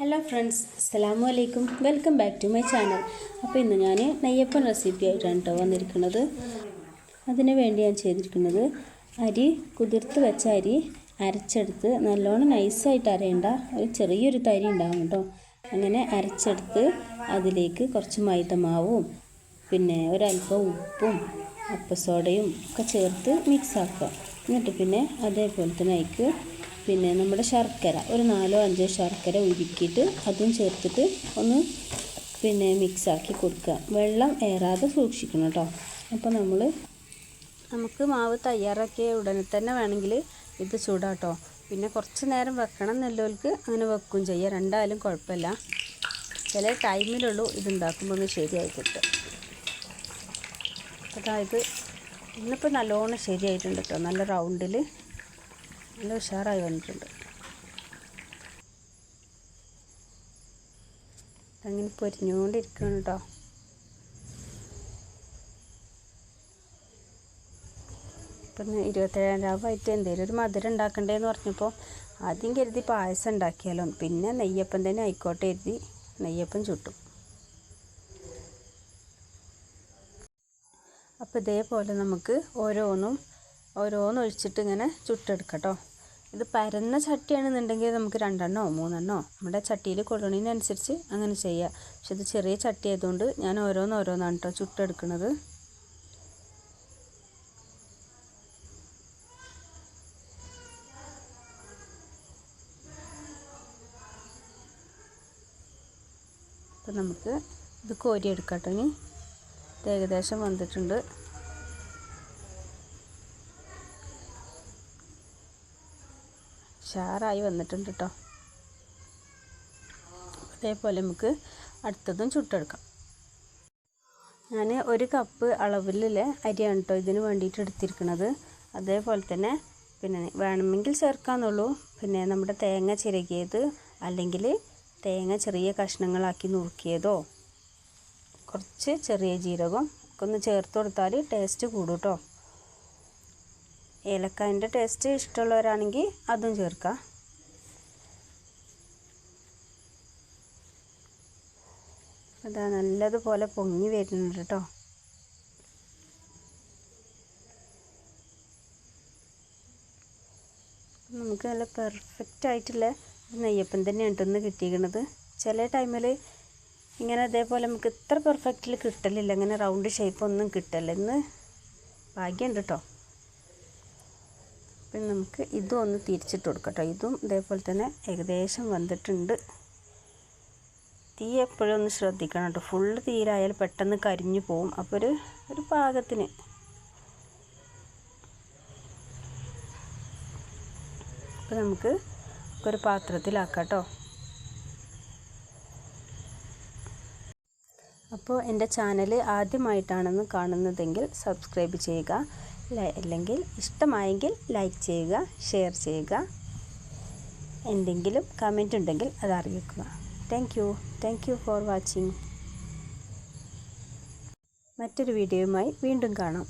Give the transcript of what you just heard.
Hello friends അസ്സലാമു അലൈക്കും welcome back to my channel അപ്പോൾ ഇന്ന് ഞാൻ നെയ്യപ്പൻ റെസിപ്പി ആയിട്ടാണ് കേട്ടോ വന്നിരിക്കുന്നത്. അതിന് വേണ്ടി ഞാൻ ചെയ്തിരിക്കുന്നത് അരി കുതിർത്ത് വെച്ച അരി അരച്ചെടുത്ത് നല്ലോണം നൈസായിട്ട് അരയേണ്ട ഒരു ചെറിയൊരു തരി ഉണ്ടാവും കേട്ടോ അങ്ങനെ അരച്ചെടുത്ത് അതിലേക്ക് കുറച്ച് മൈദമാവും പിന്നെ ഒരല്പം ഉപ്പും അപ്പസോഡയും ഒക്കെ ചേർത്ത് മിക്സ് ആക്കുക. എന്നിട്ട് പിന്നെ അതേപോലെ തന്നെ അതിക്ക് പിന്നെ നമ്മുടെ ശർക്കര ഒരു നാലോ അഞ്ചോ ശർക്കര ഉരുക്കിയിട്ട് അതും ചേർത്തിട്ട് ഒന്ന് പിന്നെ മിക്സാക്കി കൊടുക്കുക. വെള്ളം ഏറാതെ സൂക്ഷിക്കണം കേട്ടോ. അപ്പോൾ നമ്മൾ നമുക്ക് മാവ് തയ്യാറാക്കിയ ഉടനെ തന്നെ വേണമെങ്കിൽ ഇത് ചൂടാട്ടോ. പിന്നെ കുറച്ച് നേരം വെക്കണം എന്നുള്ളവർക്ക് അങ്ങനെ വെക്കും ചെയ്യാം. രണ്ടായാലും കുഴപ്പമില്ല. ചില ടൈമിലുള്ളൂ ഇതുണ്ടാക്കുമ്പോൾ ഒന്ന് ശരിയായി കിട്ടും അതായത് ഇന്നിപ്പോൾ നല്ലോണം ശരിയായിട്ടുണ്ട് കേട്ടോ. നല്ല റൗണ്ടിൽ നല്ല ഉഷാറായി വന്നിട്ടുണ്ട്. അങ്ങനെ പൊരിഞ്ഞുകൊണ്ടിരിക്കുകയാണ് കേട്ടോ. ഇപ്പം ഇരുപത്തേഴാം രാവായിട്ട് എന്തെങ്കിലും ഒരു മധുരം ഉണ്ടാക്കണ്ടേന്ന് പറഞ്ഞപ്പോൾ ആദ്യം കരുതി പായസം ഉണ്ടാക്കിയാലോ. പിന്നെ നെയ്യപ്പം തന്നെ ആയിക്കോട്ടെ കരുതി നെയ്യപ്പം ചുട്ടു. അപ്പോൾ ഇതേപോലെ നമുക്ക് ഓരോന്നും ഓരോന്നൊഴിച്ചിട്ട് ഇങ്ങനെ ഇങ്ങനെ ചുട്ടെടുക്കട്ടോ ഇത് പരന്ന ചട്ടിയാണെന്നുണ്ടെങ്കിൽ നമുക്ക് രണ്ടെണ്ണോ മൂന്നെണ്ണോ നമ്മുടെ ചട്ടിയിൽ കൊള്ളണതിനനുസരിച്ച് അങ്ങനെ ചെയ്യാം. പക്ഷെ ഇത് ചെറിയ ചട്ടി ആയതുകൊണ്ട് ഞാൻ ഓരോന്ന് ഓരോന്നാണ് കേട്ടോ ചുട്ടെടുക്കുന്നത് അപ്പം നമുക്ക് ഇത് കോരിയെടുക്കാം കേട്ടോ ഇനി. ഇത് ഏകദേശം വന്നിട്ടുണ്ട്. ഷാറായി വന്നിട്ടുണ്ട് കേട്ടോ അതേപോലെ നമുക്ക് അടുത്തതും ചുട്ടെടുക്കാം. ഞാൻ ഒരു കപ്പ് അളവിലെ അരിയാണ് കേട്ടോ ഇതിന് വേണ്ടിയിട്ട് എടുത്തിരിക്കുന്നത് അതേപോലെ തന്നെ പിന്നെ വേണമെങ്കിൽ ചേർക്കാമെന്നുള്ളൂ പിന്നെ നമ്മുടെ തേങ്ങ ചിരകിയത് അല്ലെങ്കിൽ തേങ്ങ ചെറിയ കഷ്ണങ്ങളാക്കി നുറുക്കിയതോ കുറച്ച് ചെറിയ ജീരകം ഒക്കെ ഒന്ന് ചേർത്ത് കൊടുത്താൽ ടേസ്റ്റ് കൂടും കേട്ടോ ഏലക്കായന്റെ ടേസ്റ്റ് ഇഷ്ടമുള്ളവരാണെങ്കിൽ അതും ചേർക്കാം. അതാ നല്ലതുപോലെ പൊങ്ങി വരുന്നുണ്ട് കേട്ടോ. നമുക്ക് നല്ല പെർഫെക്റ്റ് ആയിട്ടുള്ള നെയ്യപ്പം തന്നെയാണ് കേട്ടോ ഇന്ന് കിട്ടിയിരിക്കുന്നത്. ചില ടൈമിൽ ഇങ്ങനെ അതേപോലെ നമുക്ക് ഇത്ര പെർഫെക്റ്റിൽ കിട്ടലില്ല. ഇങ്ങനെ റൗണ്ട് ഷേപ്പ് ഒന്നും കിട്ടല്ല ഇന്ന് ഭാഗ്യമുണ്ട് കേട്ടോ. പിന്നെ നമുക്ക് ഇതും ഒന്ന് തിരിച്ചിട്ട് കൊടുക്കട്ടോ ഇതും ഇതേപോലെ തന്നെ ഏകദേശം വന്നിട്ടുണ്ട്. തീ എപ്പോഴും ഒന്ന് ശ്രദ്ധിക്കണം കേട്ടോ. ഫുള്ള് തീരായാൽ പെട്ടെന്ന് കരിഞ്ഞു പോവും. അപ്പോൾ ഒരു ഒരു പാകത്തിന്. അപ്പോൾ നമുക്ക് ഒരു പാത്രത്തിലാക്കാം കേട്ടോ. അപ്പോൾ എന്റെ ചാനൽ ആദ്യമായിട്ടാണെന്ന് കാണുന്നതെങ്കിൽ സബ്സ്ക്രൈബ് ചെയ്യുക. അല്ലെങ്കിൽ ഇഷ്ടമായെങ്കിൽ ലൈക്ക് ചെയ്യുക ഷെയർ ചെയ്യുക. എന്തെങ്കിലും കമന്റ് ഉണ്ടെങ്കിൽ അത് അറിയിക്കുക. Thank you thank you for watching മറ്റൊരു വീഡിയോയുമായി വീണ്ടും കാണാം.